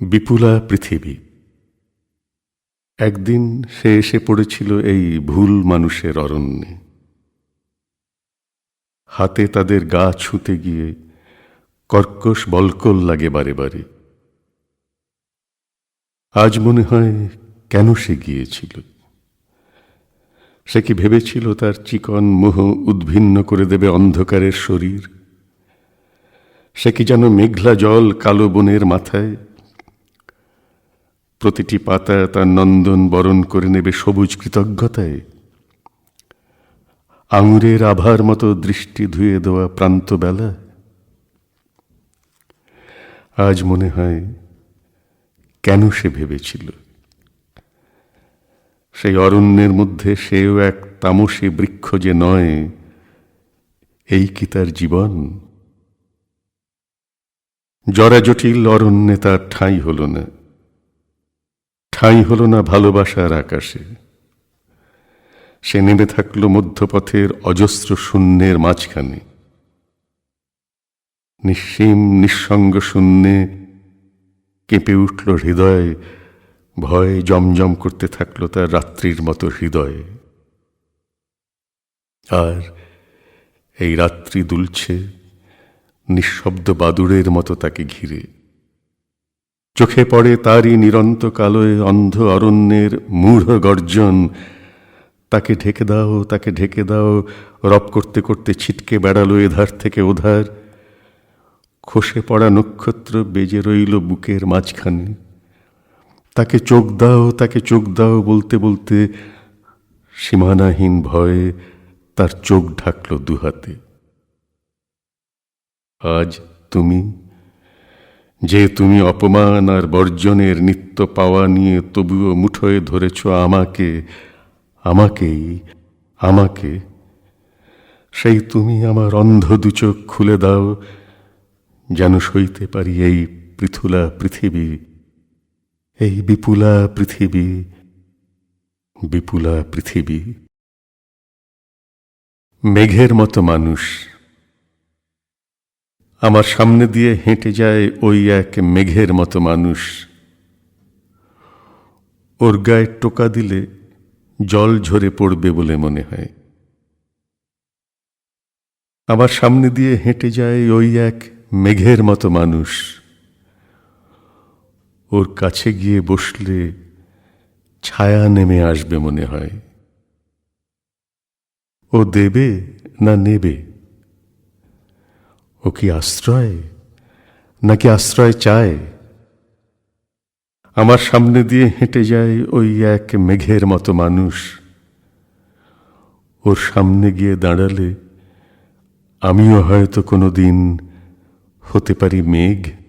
বিপুলা পৃথিবী। একদিন সে এসে পড়েছিল এই ভুল মানুষের অরণ্যে। হাতে তাদের গা ছুঁতে গিয়ে কর্কশ বলকল লাগে বারে বারে। আজ মনে হয় কেন সে গিয়েছিল? সে কি ভেবেছিল তার চিকন মোহ উদ্ভিন্ন করে দেবে অন্ধকারের শরীর? সে কি যেন মেঘলা জল কালো বনের মাথায় প্রতিটি পাতা তার নন্দন বরণ করে নেবে সবুজ কৃতজ্ঞতায়। আঙুরের আভার মতো দৃষ্টি ধুয়ে দেওয়া প্রান্তবেলা। আজ মনে হয় কেন সে ভেবেছিল? সেই অরণ্যের মধ্যে সেও এক তামসী বৃক্ষ যে নয়, এই কি তার জীবন? জরাজটিল অরণ্যে তার ঠাঁই হল না। ঠাঁই হল না ভালোবাসার আকাশে। সে নেমে থাকল মধ্যপথের অজস্র শূন্যের মাঝখানে। নিঃসীম, নিঃসঙ্গ শূন্যে কেঁপে উঠল হৃদয়, ভয়ে জমজম করতে থাকল তার রাত্রির মতো হৃদয়ে। আর এই রাত্রি দুলছে, নিঃশব্দ বাদুড়ের মতো তাকে ঘিরে। চোখে পড়ে তারই নিরন্ত কালোয় অন্ধ অরণ্যের মূঢ় গর্জন। তাকে ঢেকে দাও, তাকে ঢেকে দাও, রব করতে করতে ছিটকে বেড়ালো এধার থেকে ওধার। খসে পড়া নক্ষত্র বেজে রইল বুকের মাঝখানে। তাকে চোখ দাও, তাকে চোখ দাও বলতে বলতে সীমানাহীন ভয়ে তার চোখ ঢাকল দুহাতে। আজ তুমি যে তুমি অপমান আর বর্জনের নিত্য পাওয়া নিয়ে তবুও মুঠোয় ধরেছ আমাকে, আমাকেই, আমাকে। সেই তুমি আমার অন্ধ দুচোখ খুলে দাও, যেন সইতে পারি এই পৃথুলা পৃথিবী, এই বিপুলা পৃথিবী বিপুলা পৃথিবী। মেঘের মতো মানুষ আমার সামনে দিয়ে হেঁটে যায় ওই এক মেঘের মতো মানুষ। ওর গায়ে টোকা দিলে জল ঝরে পড়বে বলে মনে হয়। আমার সামনে দিয়ে হেঁটে যায় ওই এক মেঘের মতো মানুষ। ওর কাছে গিয়ে বসলে ছায়া নেমে আসবে মনে হয়। ও দেবে না নেবে? ও কি আশ্রয়? নাকি আশ্রয় চায়? আমার সামনে দিয়ে হেঁটে যায় ওই এক মেঘের মতো মানুষ। ওর সামনে গিয়ে দাঁড়ালে আমিও হয়তো কোনো দিন হতে পারি মেঘ।